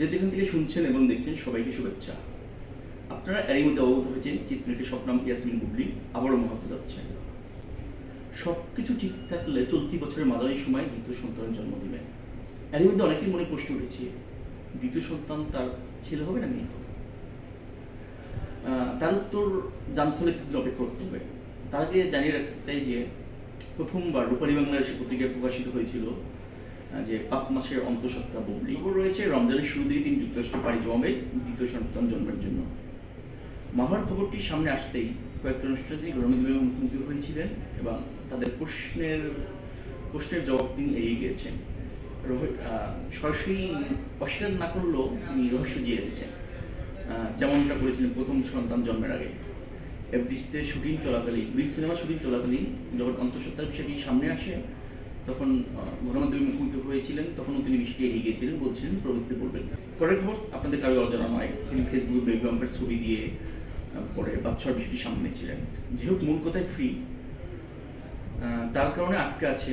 যে যেখান থেকে শুনছেন এবং দেখছেন, সবাইকে শুভেচ্ছা। আপনারা এরই মধ্যে অবগত হয়েছেন চিত্রকে স্বপ্নাম ইয়াসমিন বুবলি আবারও মহাতে যাচ্ছেন। সব কিছু ঠিক থাকলে চলতি বছরের মাঝারি সময় দ্বিতীয় সন্তানের জন্ম দিবেন এরই মধ্যে অনেকের মনে প্রশ্ন উঠেছে, দ্বিতীয় সন্তান তার ছেলে হবে না মেয়ে হবে? তার উত্তর জানতে হলে কিছুদিন অপেক্ষা করতে হবে। তার আগে জানিয়ে রাখতে চাই যে, প্রথমবার রূপালী বাংলাদেশের পত্রিকায় প্রকাশিত হয়েছিল যে পাঁচ মাসের অন্তঃসত্ত্বা বুবলি রয়েছে। রমজানের শুরু দিকে তিনি যুক্তরাষ্ট্র পাড়ি জমাবে দ্বিতীয় সন্তান জন্মের জন্য। মাহার খবরটি সামনে আসতেই কয়েকটা অনুষ্ঠানে গণমাধ্যমের মুখোমুখি হয়েছিলেন এবং তাদের প্রশ্নের প্রশ্নের জবাব তিনি এড়িয়ে গিয়েছেন। সরাসরি অস্বীকার না করলেও তিনি রহস্য জিয়ে আহ, যেমনটা করেছিলেন প্রথম সন্তান জন্মের আগে। এফডিসিতে শুটিং চলাকালীন বীর সিনেমা শুটিং চলাকালীন যখন অন্তঃসত্ত্বার বিষয়টি সামনে আসে তখন আহ, মুখোমুখি হয়েছিলেন তখনও তিনি বিষয়টি এড়িয়ে গিয়েছিলেন বলছিলেন প্রবৃত্তি বলবেন। পরের খবর আপনাদের কারও অজানা নয় তিনি ফেসবুকে বেবি বাম্পের ছবি দিয়ে পরে বাচ্চার বিষয়টি সামনে ছিলেন। যেহেতু মূল কথায় ফ্রি তার কারণে আটকে আছে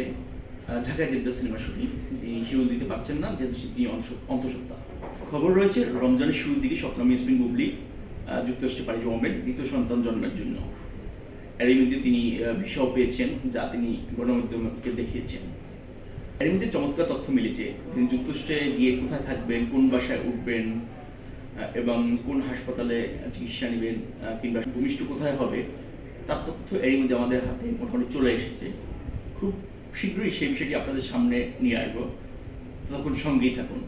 ঢাকায় দেবদাস সিনেমা শুটিং। তিনি শিডিউল দিতে পারছেন না যেহেতু তিনি অন্তঃসত্ত্বা। খবর রয়েছে রমজানের শুরুর দিকে স্বপ্নম ইয়াসমিন বুবলি যুক্তরাষ্ট্রে পাড়ি জমাবেন দ্বিতীয় সন্তান জন্মের জন্য। এর মধ্যে তিনি ভিসাও পেয়েছেন, যা তিনি গণমাধ্যমকে দেখিয়েছেন। এর মধ্যে চমৎকার তথ্য মিলেছে। তিনি যুক্তরাষ্ট্রে গিয়ে কোথায় থাকবেন, কোন বাসায় উঠবেন এবং কোন হাসপাতালে চিকিৎসা নেবেন কিংবা ভূমিষ্ঠ কোথায় হবে, তার তথ্য এর মধ্যে আমাদের হাতে মোটামুটি চলে এসেছে। খুব শীঘ্রই সেই বিষয়টি আপনাদের সামনে নিয়ে আসব। ততক্ষণ সঙ্গেই থাকুন।